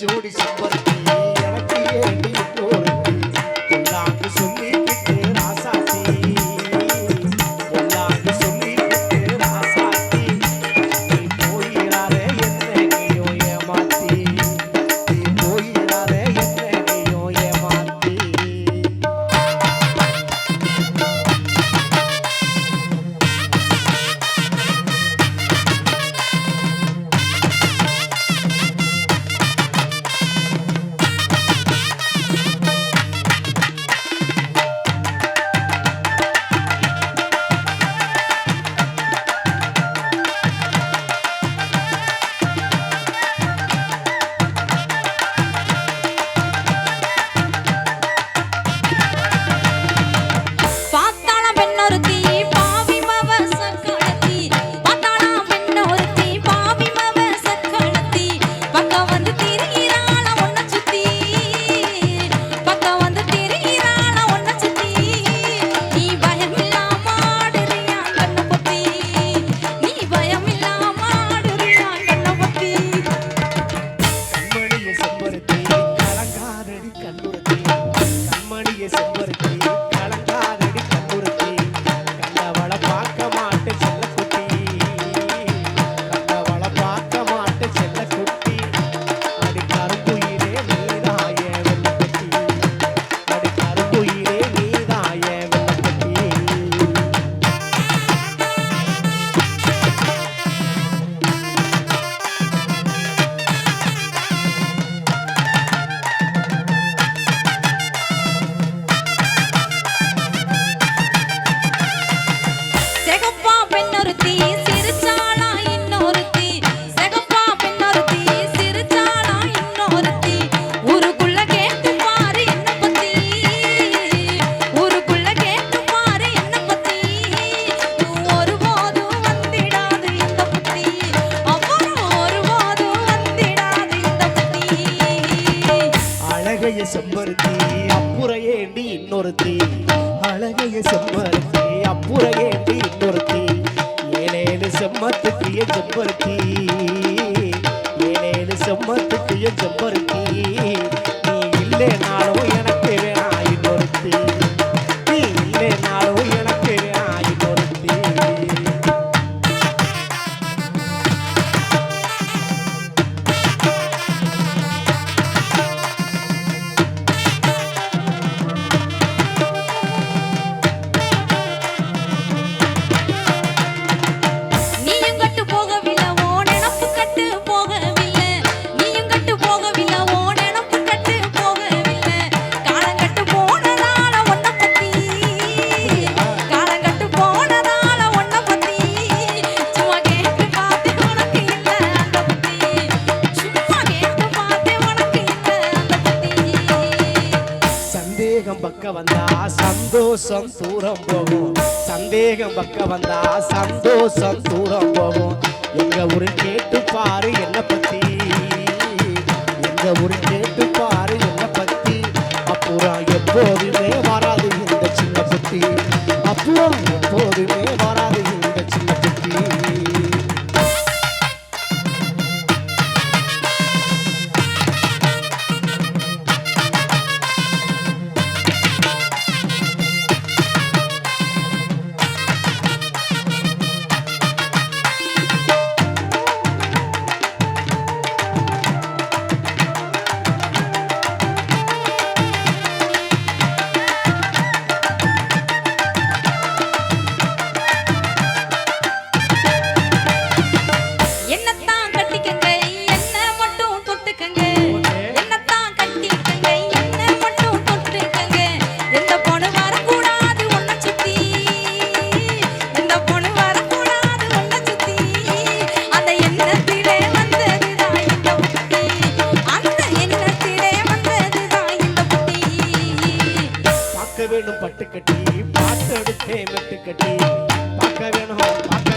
Juni Sambar திரு அழகைய இன்னொருத்தி அழகைய செம்மருத்தி அப்புறையேண்டி இன்னொருத்தி ஏழேழு செம்மத்துக்கு செம்பருத்தி ஏழேழு செம்மத்துக்கு செம்பருத்தி நீ இல்லைனாலும் வந்தா சந்தோஷம் தூரம் போகும். சந்தேகம் பக்க வந்தா சந்தோஷம் தூரம் போகும். எங்க ஊரு கேட்டு பாரு என்ன பத்தி. எங்க ஊரு கேட்டு பாரு என்ன பத்தி. அப்புறம் எப்போதுமே வேணும் பட்டு கட்டி பாட்டு எடுத்தே மெட்டு கட்டி பார்க்க வேணும் பார்க்க